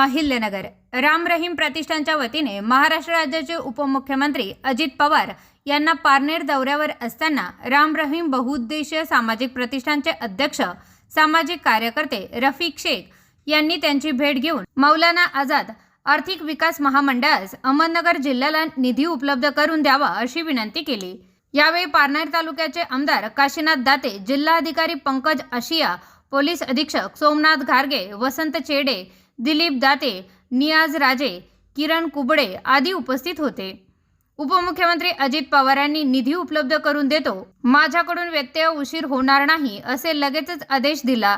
अहिल्यनगर. राम रहीम प्रतिष्ठानच्या वतीने महाराष्ट्र राज्याचे उपमुख्यमंत्री अजित पवार यांना पारनेर दौऱ्यावर असताना राम रहीम बहुउद्देशीय सामाजिक प्रतिष्ठानचे अध्यक्ष सामाजिक कार्यकर्ते रफीक शेख यांनी त्यांची भेट घेऊन मौलाना आझाद आर्थिक विकास महामंडळास अहमदनगर जिल्ह्याला निधी उपलब्ध करून द्यावा अशी विनंती केली. यावेळी पारनेर तालुक्याचे आमदार काशीनाथ दाते जिल्हाधिकारी पंकज आशिया पोलीस अधीक्षक सोमनाथ घारगे वसंत चेडे दिलीप दाते नियाज राजे किरण कुबडे आदी उपस्थित होते. उपमुख्यमंत्री अजित पवारांनी निधी उपलब्ध करून देतो. माझ्याकडून व्यत्यय उशीर होणार नाही असे लगेचच आदेश दिला.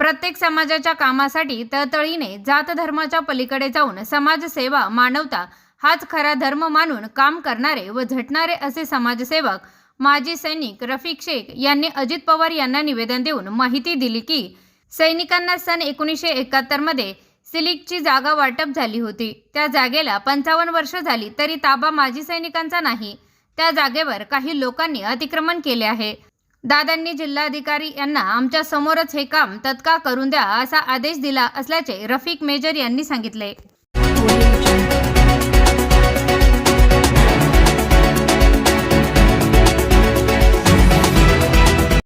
प्रत्येक समाजाच्या कामासाठी तळतळीने जात धर्माच्या पलीकडे जाऊन समाजसेवा मानवता हाच खरा धर्म मानून काम करणारे व झटणारे असे समाजसेवक माजी सैनिक रफिक शेख यांनी अजित पवार यांना निवेदन देऊन माहिती दिली की सैनिकांना सन एकोणीसशे एकाहत्तरमध्ये सिलिकची जागा वाटप झाली होती. त्या जागेला पंचावन्न वर्ष झाली तरी ताबा माजी सैनिकांचा नाही. त्या जागेवर काही लोकांनी अतिक्रमण केले आहे. दादांनी जिल्हाधिकारी यांना आमच्या समोरच हे काम तत्काळ करून द्या असा आदेश दिला असल्याचे रफिक मेजर यांनी सांगितले.